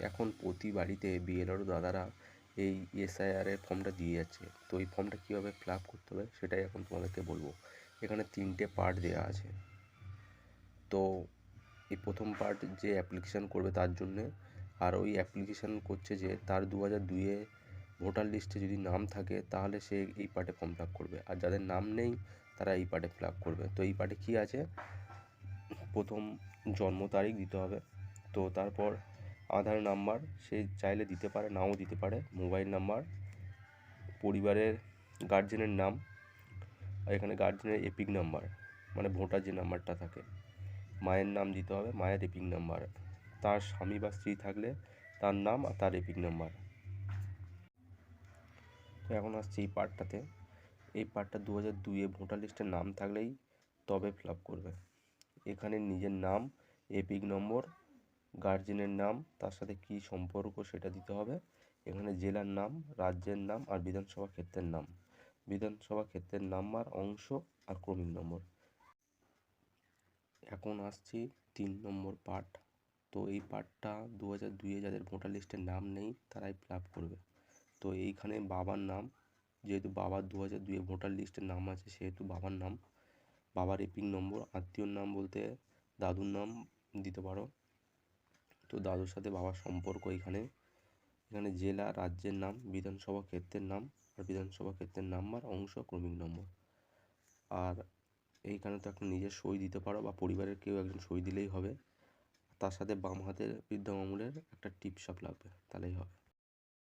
এখন প্রতি বাড়িতে বিএলআর দাদারা এই এসআইআর এর ফর্মটা দিয়ে যাচ্ছে। তো এই ফর্মটা কীভাবে ফিল আপ করতে হবে সেটাই এখন তোমাদেরকে বলব। এখানে তিনটে পার্ট দেওয়া আছে। তো এই প্রথম পার্ট যে অ্যাপ্লিকেশান করবে তার জন্যে, আর ওই অ্যাপ্লিকেশান করছে যে তার দু হাজার দুইয়ে ভোটার লিস্টে যদি নাম থাকে, তাহলে সে এই পার্টে ফর্ম ফিল আপ করবে। আর যাদের নাম নেই, তারা এই পার্টে ফিল আপ করবে। তো এই পার্টে কী আছে? প্রথম জন্ম তারিখ দিতে হবে। তো তারপর আধার নাম্বার সে চাইলে দিতে পারে, নাও দিতে পারে, মোবাইল নাম্বার, পরিবারের গার্জেনের নাম, আর এখানে গার্জেনের এপিক নাম্বার মানে ভোটার যে নাম্বারটা থাকে। মায়ের নাম দিতে হবে, মায়ের এপিক নাম্বার। তার স্বামী বা স্ত্রী থাকলে তার নাম আর তার এপিক নাম্বার। তো এখন আসছে এই পার্টটাতে। এই পার্টটা দু হাজার দুইয়ে ভোটার লিস্টে নাম থাকলেই তবে ফিল করবে। এখানে নিজের নাম এপিক নম্বর গার্জেনের নাম, তার সাথে কী সম্পর্ক সেটা দিতে হবে। এখানে জেলার নাম, রাজ্যের নাম আর বিধানসভা ক্ষেত্রের নাম। বিধানসভা ক্ষেত্রের নাম্বার, অংশ আর ক্রমিক নম্বর। এখন আসছি তিন নম্বর পার্ট তো এই পার্টটা দু হাজার দুইয়ে যাদের ভোটার লিস্টে নাম নেই, তারাই আপ করবে। তো এইখানে বাবার নাম, যেহেতু বাবার দু হাজার দুইয়ে ভোটার লিস্টে নাম আছে, সেহেতু বাবার নাম। বাবার এপিক নম্বর, আত্মীয়র নাম বলতে দাদুর নাম দিতে পারো। তো দাদুর সাথে বাবার সম্পর্ক এখানে। এখানে জেলা, রাজ্যের নাম, বিধানসভা ক্ষেত্রের নাম আর বিধানসভা ক্ষেত্রের নাম্বার, অংশ, ক্রমিক নম্বর। আর এইখানে তো একটা নিজের সই দিতে পারো বা পরিবারের কেউ একজন সই দিলেই হবে। তার সাথে বাম হাতের বৃদ্ধ আঙুলের একটা টিপসাপ লাগবে, তাহলেই হবে।